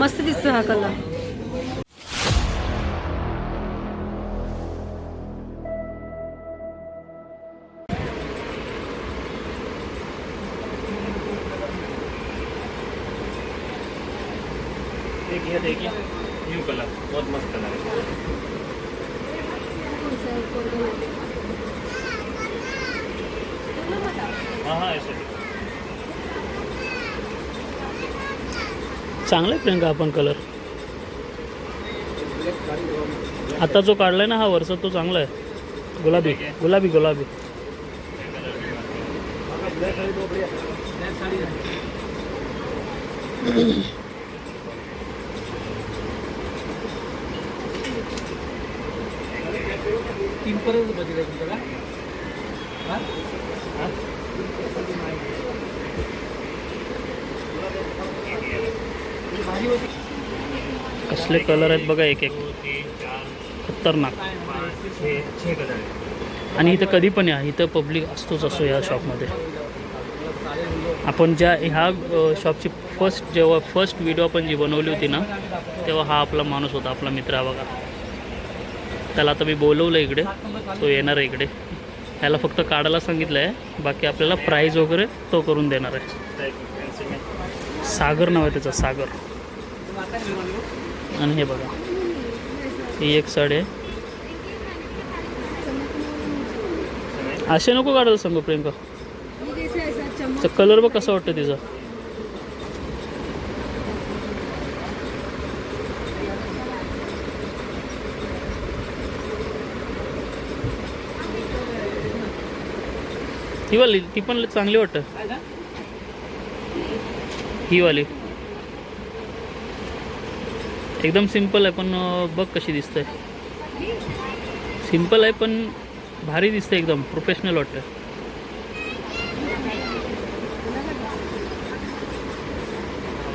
मस्त दिसतो हा कलर देखिए देखिए न्यू कलर बहुत मस्त कलर है। चांगला आहे प्रियंका आपण कलर आता जो काढलाय ना हा वरचा तो चांगला आहे. गुलाबी गुलाबी गुलाबी. कसले कलर आहेत बघा एक एक. खतरनाक. आणि इथं कधी पण या. इथं पब्लिक असतोच असतो या शॉपमध्ये आपण ज्या ह्या शॉपची फर्स्ट जेव्हा फर्स्ट व्हिडिओ आपण जी बनवली होती ना तेव्हा हा आपला माणूस होता आपला मित्र हा बघा. त्याला आता मी बोलवलं इकडे. तो येणार आहे इकडे. ह्याला फक्त काढायला सांगितलं आहे बाकी आपल्याला प्राईज वगैरे तो करून देणार आहे. सागर नाव आहे त्याचं सागर. आणि हे बघा. ही एक साडी आहे. असे नको काढायला सांगू प्रियंका. कलर बघ कसं वाटतं तिचा. ही वाली ती पण चांगली वाटतं. ही वाली एकदम सिंपल आहे पण बघ कशी दिसते सिंपल आहे पण भारी दिसते एकदम प्रोफेशनल वाटतं.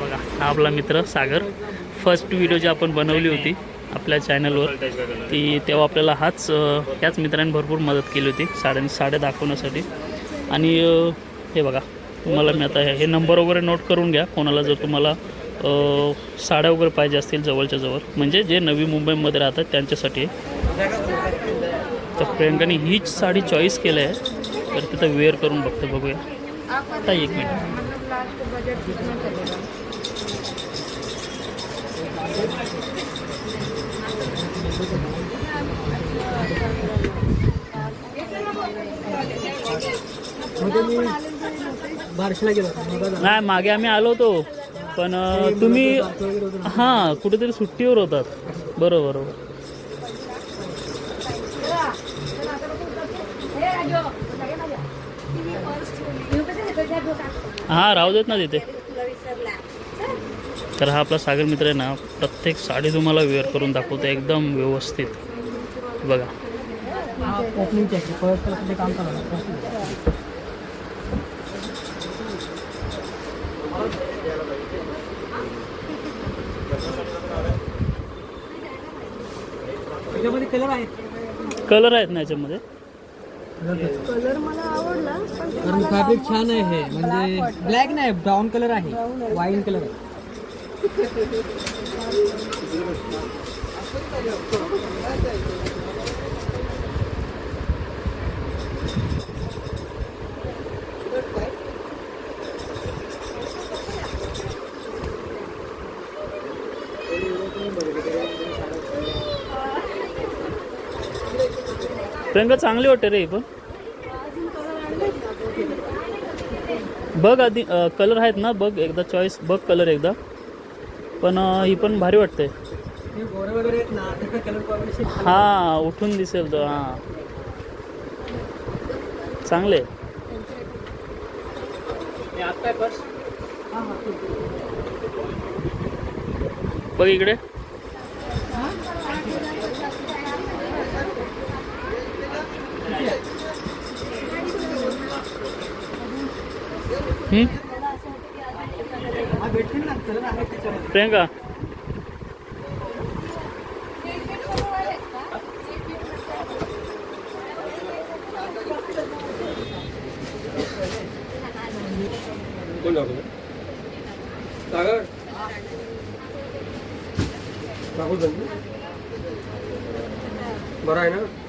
बघा हा आपला मित्र सागर. फर्स्ट व्हिडिओ जी आपण बनवली होती आपल्या चॅनलवर ती तेव्हा आपल्याला हाच अं, ह्याच मित्रांनी भरपूर मदत केली होती साड्या साड्या दाखवण्यासाठी. आणि हे बघा तुम्हाला मी आता हे- हे नंबर वगैरे नोट करून घ्या. कोणाला जर तुम्हाला साड्या वगैरे पाहिजे असतील जवळच्या जवळ. म्हणजे जे नवी मुंबईमध्ये राहतात त्यांच्यासाठी. तर प्रियंकाने हीच साडी चॉईस केलं आहे. तर तिथं वेअर करून बघतो बघूया. आता एक मिनिट नाही मागे आम्ही आलो होतो. पण तुम्ही हां कुठेतरी सुट्टीवर होतात. बरोबर बरोबर. हां राहू देत ना तिथे. तर हा आपला सागर मित्र आहे ना प्रत्येक साडी तुम्हाला वेअर करून दाखवतो एकदम व्यवस्थित. बघा. ओपनिंग चेक परत परत ते काम कलर आहेत? कलर आहेत ना याच्यामध्ये? कलर मला आवडला कारण फॅब्रिक छान आहे हे. म्हणजे ब्लॅक नाही ब्राऊन कलर आहे. वाईन कलर आहे. प्रियंका चांगली वाटते रे ही पण. बघ आधी कलर आहेत ना बघ एकदा चॉईस बघ कलर एकदा. पण ही पण भारी वाटते. हां उठून दिसेल तो हां. चांगले. आता बघ इकडे. ही प्रियंका सागर बरं आहे ना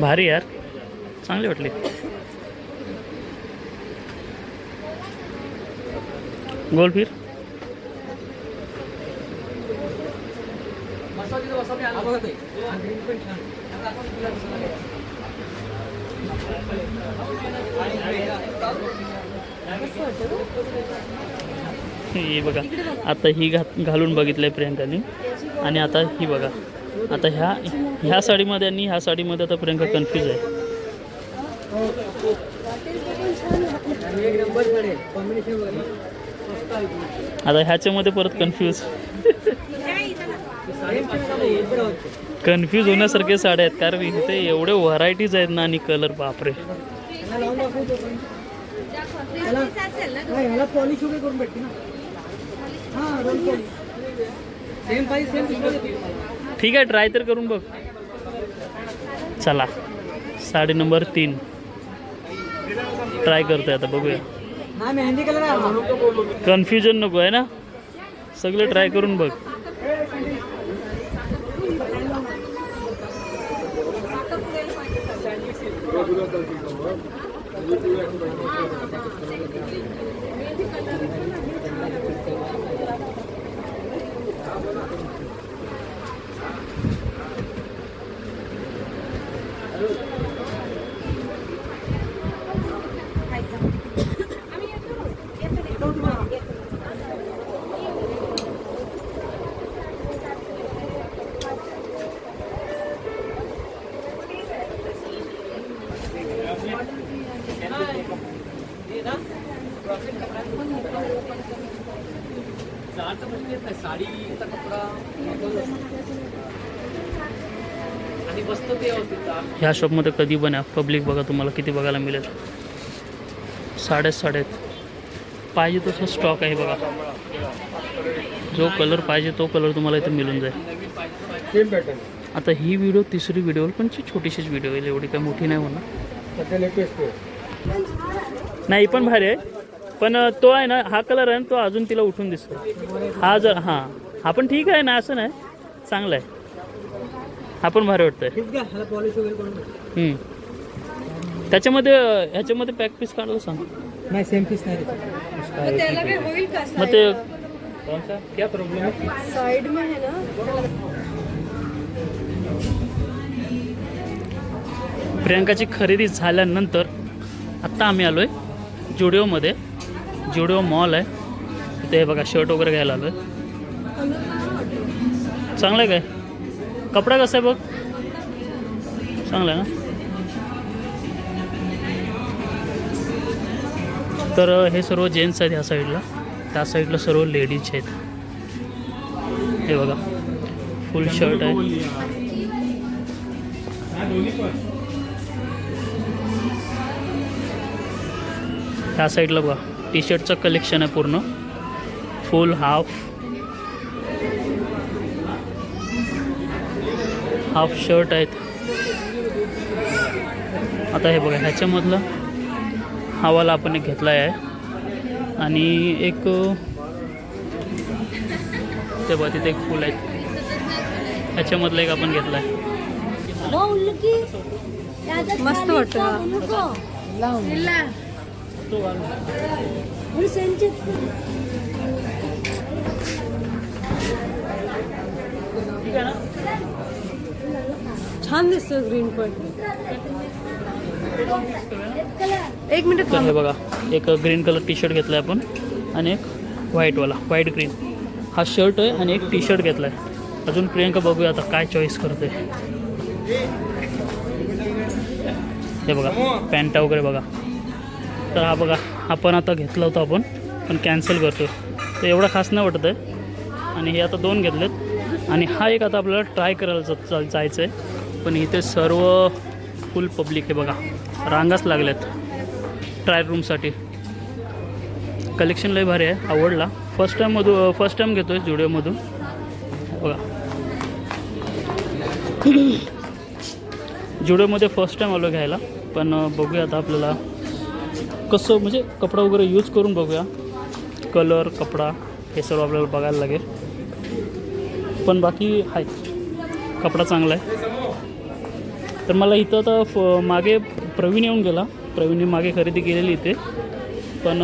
भारी यार. चांगली वाटली. गोल फिर बघा ही बघा आता ही घालून बघितलंय प्रियंकाने. आणि आता ही बघा. आता ह्या ह्या साडीमध्ये आणि ह्या साडीमध्ये आता प्रियंका कन्फ्यूज आहे. आता ह्याच्यामध्ये परत कन्फ्यूज कन्फ्यूज होण्यासारखे साड्या आहेत कारण इथे एवढे व्हरायटीज आहेत ना आणि कलर बापरे. पॉलिश वगैरे करून भेटते ना सेम सेम ठीक आहे ट्राय तर करून बघ. चला. साडी नंबर तीन. ट्राय करतोय आता बघूया. कन्फ्युजन नको आहे ना? सगळं ट्राय करून बघ. साडीचा कपडा आणि बसतो ते व्यवस्थित ह्या शॉपमध्ये कधी पण या पब्लिक बघा तुम्हाला किती बघायला मिळेल. साड्याच साड्या आहेत पाहिजे तसं स्टॉक आहे बघा. जो कलर पाहिजे तो कलर तुम्हाला इथे मिळून जाईल. सेम पॅटर्न आता ही व्हिडिओ तिसरी व्हिडिओ पण छोटीशीच व्हिडिओ येईल. एवढी काही मोठी नाही होणार. नाही पण भारी आहे. पण तो आहे ना हा कलर आहे ना तो अजून तिला उठून दिसतो. हा जर हां. हा पण ठीक आहे ना असं नाही. चांगला आहे. हा पण भारी वाटतंय. त्याच्यामध्ये ह्याच्यामध्ये पॅक पीस काढलं सांग. नाही सेम पीस नाही त्याच्यात. त्याला काय होईल का मग ते क्या प्रॉब्लम है? साइड में है ना? प्रियंकाची खरेदी झाल्यानंतर आत्ता आम्ही आलो आहे जुडिओमध्ये. जुडिओ मॉल आहे तिथे हे बघा शर्ट वगैरे घ्यायला आलो चांगलं आहे काय कपडा कसा आहे बघ? चांगला आहे ना? तर हे सर्व जेंट्स आहेत ह्या साईडला त्या साईडला सर्व लेडीज़ आहेत. हे बघा. फुल शर्ट आहे. ह्या साईडला बघा. टी शर्टचं कलेक्शन आहे पूर्ण. फुल हाफ हाफ शर्ट आहेत. आता हे बघा ह्याच्यामधलं हवाला आपण एक घेतला आहे. आणि एक ते बघा तिथे एक फुल आहेत. ह्याच्यामधलं एक आपण घेतला आहे मस्त वाटतं. छान दिसतं ग्रीन पण एक मिनिट तर हे बघा एक ग्रीन कलर टी शर्ट घेतला आहे आपण आणि एक व्हाईटवाला व्हाईट ग्रीन हा शर्ट आहे आणि एक टी शर्ट घेतला आहे अजून प्रियंका बघूया आता काय चॉईस करते. हे बघा पॅन्टा वगैरे बघा. तर हा बघा आपण आता घेतला होता आपण पण कॅन्सल करतो तर एवढा खास नाही वाटत आहे. आणि हे आता दोन घेतलेत. आणि हा एक आता आपल्याला ट्राय करायला चाल जायचं आहे पण इथे सर्व फुल पब्लिक आहे बघा. रांगाच लागल्यात. ट्रायल रूमसाठी कलेक्शन लय भारी आहे. आवडला. फर्स्ट टाईममधून फर्स्ट टाईम घेतो आहे जुडिओमधून बघा. जुडिओमध्ये फर्स्ट टाईम आलो घ्यायला. पण बघूया आता आपल्याला. कसं म्हणजे कपडा वगैरे यूज करून बघूया. कलर कपडा हे सर्व आपल्याला बघायला लागेल. पण बाकी आहे कपडा चांगला आहे. तर मला इथं आता फ मागे प्रवीण येऊन गेला. प्रवीणने मागे खरेदी केलेली इथे. पण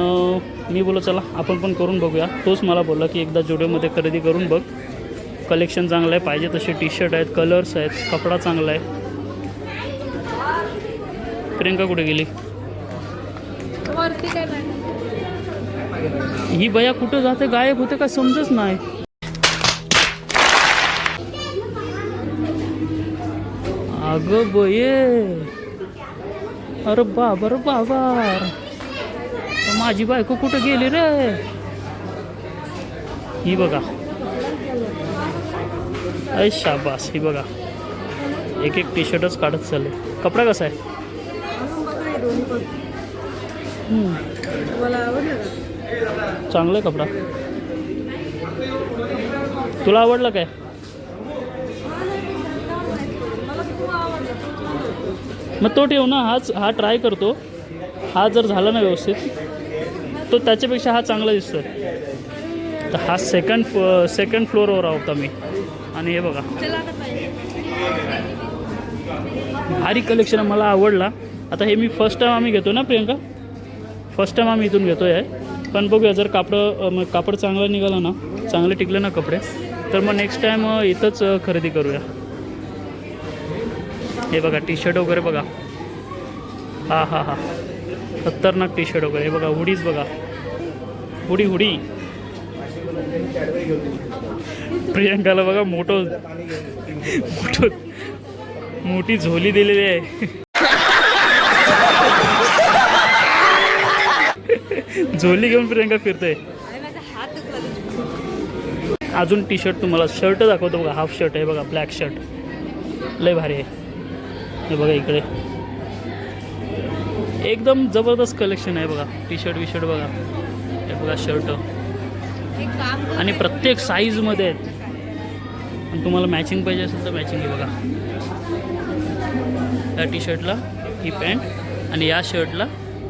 मी बोललो चला आपण पण करून बघूया. तोच मला बोलला की एकदा जुडिओमध्ये खरेदी करून बघ. कलेक्शन चांगलं आहे पाहिजे तसे टी शर्ट आहेत कलर्स आहेत कपडा चांगला आहे. प्रियंका कुठे गेली? काय नाही ही बया कुठं जाते गायब होते काय समजच नाही. अगं बये. अरे बाबा रे बाबा. माझी बायको कुठं गेली रे? ही बघा. अय शाबास ही बघा. एक एक टी शर्टच काढत चालले. कपडा कसा आहे अजून बघा हे दोन्ही पण हम्म. तुम्हाला आवडलं का? चांगला आहे कपडा. तुला आवडला काय? मग तो ठेव ना हाच हा ट्राय करतो. हा जर झाला ना व्यवस्थित तो त्याच्यापेक्षा हा चांगला दिसतो तर हा सेकंड सेकंड फ्लोअरवर आहोत आम्ही. आणि हे बघा. भारी कलेक्शन मला आवडला. आता हे मी फर्स्ट टाईम आम्ही घेतो ना प्रियंका? फर्स्ट टाईम आम्ही इथून घेतो आहे पण बघूया जर कापडं मग कापड चांगलं निघालं ना चांगले टिकले ना कपडे तर मग नेक्स्ट टाईम इथंच खरेदी करूया. हे बघा टी शर्ट वगैरे बघा. हा हा हा. खतरनाक टी शर्ट वगैरे. हे बघा हुडीज बघा. हुडी हुडी प्रियंकाला बघा मोठं मोठं मोठी झोली दिलेली आहे. झोली घेऊन प्रियंका फिरते. अजून टी शर्ट तुम्हाला शर्ट दाखवतो बघा हाफ शर्ट आहे बघा ब्लॅक शर्ट लय भारी आहे. हे बघा इकडे. एकदम जबरदस्त कलेक्शन आहे बघा टी शर्ट वी शर्ट बघा हे बघा शर्ट आणि प्रत्येक साईजमध्ये आहेत. आणि तुम्हाला मॅचिंग पाहिजे असेल तर मॅचिंग आहे बघा. या टी शर्टला ही पॅन्ट आणि या शर्टला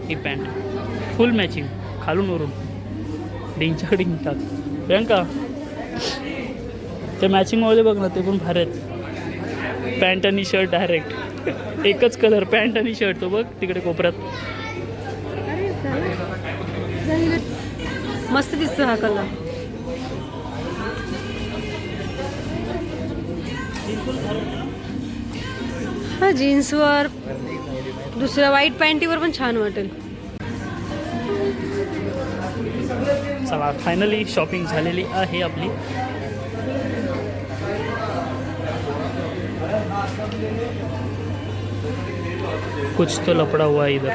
ही पॅन्ट फुल मॅचिंग खालून वरून. डिंगच्या डिंग प्रियंका ते मॅचिंगवाले बघ ना ते पण भारी आहेत. पॅन्ट आणि शर्ट डायरेक्ट एकच कलर पॅन्ट आणि शर्ट तो बघ तिकडे कोपऱ्यात. मस्त दिसतो हा कलर हा जीन्सवर दुसऱ्या व्हाईट पॅन्टीवर पण छान वाटेल. चला फायनली शॉपिंग झालेली आहे आपली. कुछ तो लपड़ा हुआ इधर.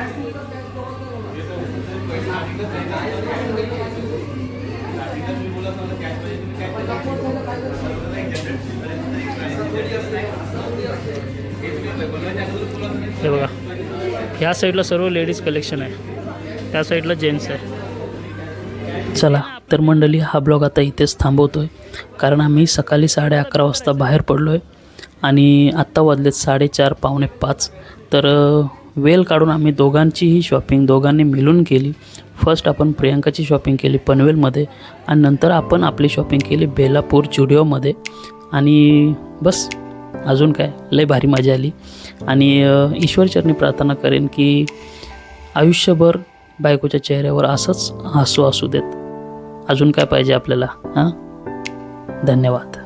हे बघा ह्या साईडला सर्व लेडीज कलेक्शन आहे. त्या साईडला जेंट्स आहे. चला तर मंडळी हा ब्लॉग आता इथेच थांबवतो आहे कारण आम्ही सकाळी साडे अकरा वाजता बाहेर पडलो आहे आणि आत्ता वाजलेत साडेचार पावणे पाच. तर वेल वेळ काढून आम्ही दोघांचीही शॉपिंग दोघांनी मिळून केली. फर्स्ट आपण प्रियांकाची शॉपिंग केली पनवेलमध्ये आणि नंतर आपण आपली शॉपिंग केली बेलापूर जुडिओमध्ये आणि बस अजून काय लय भारी मजा आली. आणि ईश्वरचरणी प्रार्थना करेन की आयुष्यभर बायकोच्या चेहऱ्यावर असंच हसू असू देत. अजून काय पाहिजे आपल्याला हां? धन्यवाद.